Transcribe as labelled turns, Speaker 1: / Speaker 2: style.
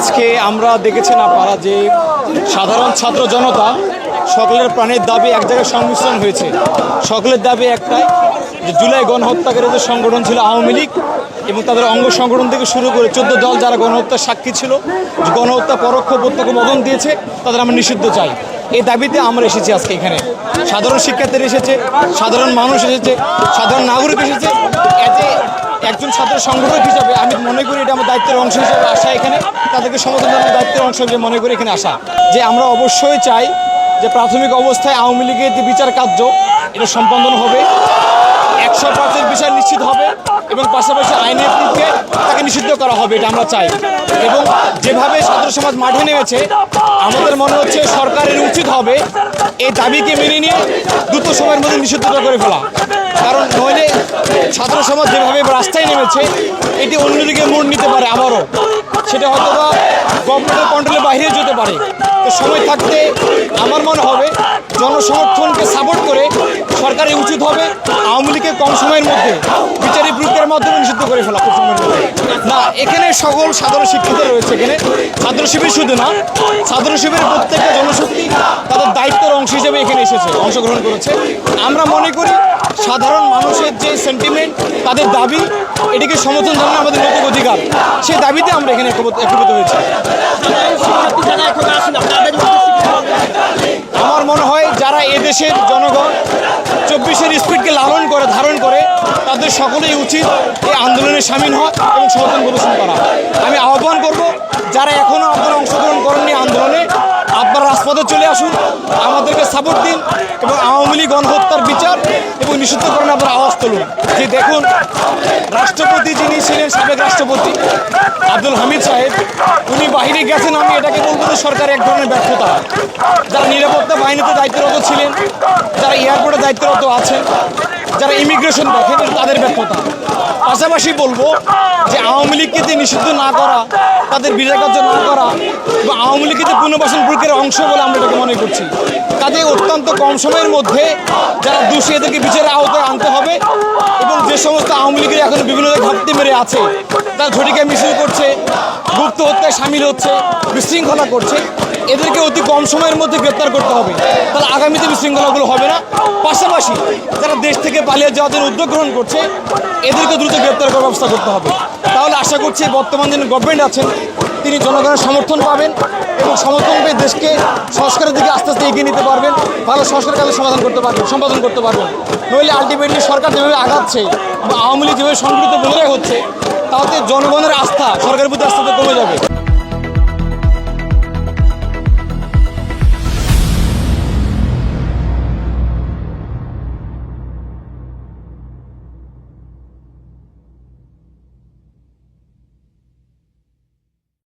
Speaker 1: আজকে আমরা দেখেছেন আপনারা যে সাধারণ ছাত্র জনতা সকলের প্রাণের দাবি এক জায়গায় সংমিশ্রণ হয়েছে। সকলের দাবি একটাই যে জুলাই গণহত্যাকারী যে সংগঠন ছিল আওয়ামী লীগ এবং তাদের অঙ্গ সংগঠন থেকে শুরু করে চোদ্দ দল যারা গণহত্যার সাক্ষী ছিল গণহত্যা পরোক্ষ প্রত্যক্ষ মদন দিয়েছে, তাদের আমরা নিষিদ্ধ চাই। এই দাবিতে আমরা এসেছি আজকে এখানে। সাধারণ শিক্ষার্থীরা এসেছে, সাধারণ মানুষ এসেছে, সাধারণ নাগরিক এসেছে একজন ছাত্র সংগঠক হিসাবে আমি মনে করি এটা আমার দায়িত্বের অংশ হিসেবে আসা এখানে। তাদেরকে সমর্থন জানানোর দায়িত্বের অংশ হিসেবে মনে করি এখানে আসা। যে আমরা অবশ্যই চাই যে প্রাথমিক অবস্থায় আওয়ামী লীগের যে বিচার কার্য, এটা সম্পাদন হবে। একশো পার্সেন্ট বিচার নিশ্চিত হবে এবং পাশাপাশি আইনের পক্ষে তাকে নিষিদ্ধ করা হবে, এটা আমরা চাই। এবং যেভাবে ছাত্র সমাজ মাঠে নেমেছে, আমাদের মনে হচ্ছে সরকারের হবে, এই দাবিকে মেনে নিয়ে দ্রুত সময়ের মধ্যে নিষিদ্ধতা করে ফেলা। কারণ নইলে ছাত্র সমাজ যেভাবে রাস্তায় নেমেছে, এটি অন্যদিকে মোড় নিতে পারে আবারও। সেটা হয়তো বা গভর্নমেন্টের কন্ট্রোলের বাইরে যেতে পারে। তো সময় থাকতে আমার মনে হবে জনসমর্থনকে সাপোর্ট করে সরকারের উচিত হবে আওয়ামী লীগকে কম সময়ের মধ্যে বিচারিক প্রক্রিয়ার মাধ্যমে নিষিদ্ধ করে ফেলা। না, এখানে সকল সাধারণ শিক্ষিত রয়েছে এখানে। ছাত্র শিবির শুধু না, ছাত্র শিবিরের প্রত্যেকটা জনশক্তি তাদের দায়িত্বের অংশ হিসেবে এখানে এসেছে, অংশগ্রহণ করেছে। আমরা মনে করি সাধারণ মানুষের যে সেন্টিমেন্ট তাদের দাবি, এটিকে সমর্থন জানানো আমাদের নৈতিক অধিকার। সেই দাবিতে আমরা এখানে একীভূত হয়েছি। আমার মনে হয় যারা এদেশের জনগণ, চব্বিশের স্পিডকে লালন করে, ধারণ করে তাদের সকলেই উচিত এই আন্দোলনে সামিল হওয়া এবং সমর্থন প্রদর্শন করা। আমি আহ্বান করব, যারা এখনও আপনারা অংশগ্রহণ করেননি আন্দোলনে, আপনারা রাজপথে চলে আসুন, আমাদেরকে সাপোর্ট দিন এবং আওয়ামী লীগ গণহত্যার বিচার এবং নিষিদ্ধকরণে আপনারা আওয়াজ তুলুন। যে দেখুন রাষ্ট্রপতি যিনি সাবেক রাষ্ট্রপতি আব্দুল হামিদ সাহেব, উনি বাহিরে গেছেন, আমি এটাকে বলব যে সরকারের এক ধরনের ব্যর্থতা। যারা নিরাপত্তা বাহিনীতে দায়িত্বরত ছিলেন, যারা এয়ারপোর্টে দায়িত্বরত আছেন যারা ইমিগ্রেশন দেখেন তাদের ব্যর্থতা। পাশাপাশি বলব যে আওয়ামী লীগকে যে নিষিদ্ধ না করা, তাদের বিচার কার্য না করা এবং আওয়ামী লীগকে পুনর্বাসন প্রক্রিয়ার অংশ বলে আমরা এটাকে মনে করছি তাদের অত্যন্ত কম সময়ের মধ্যে যারা দোষী, এদেরকে বিচারের আওতায় আনতে হবে এবং যে সমস্ত আওয়ামী লীগের এখন বিভিন্ন ঘাটতি মেরে আছে, তারা ঝটিকা মিছিল করছে, গুপ্ত হত্যায় সামিল হচ্ছে, বিশৃঙ্খলা করছে। এদেরকে অতি কম সময়ের মধ্যে গ্রেপ্তার করতে হবে। তাহলে আগামীতে বিশৃঙ্খলাগুলো হবে না। পাশাপাশি যারা দেশ থেকে পালিয়ে জন্য উদ্যোগ গ্রহণ করছে, এদেরকে দ্রুত গ্রেপ্তার করার ব্যবস্থা করতে হবে। তাহলে আশা করছি বর্তমান যিনি গভর্নমেন্ট আছেন, তিনি জনগণের সমর্থন পাবেন এবং সমর্থন পেয়ে দেশকে সংস্কারের দিকে আস্তে আস্তে এগিয়ে নিতে পারবেন, ভালো সংস্কার কাজে সমাধান করতে পারবেন, সম্পাদন করতে পারবেন। নইলে আলটিমেটলি সরকার যেভাবে আগাচ্ছে বা আওয়ামী লীগ যেভাবে সংগঠিত বজায় হচ্ছে, তাতে জনগণের আস্থা সরকারের প্রতি আস্থা তো কমে যাবে।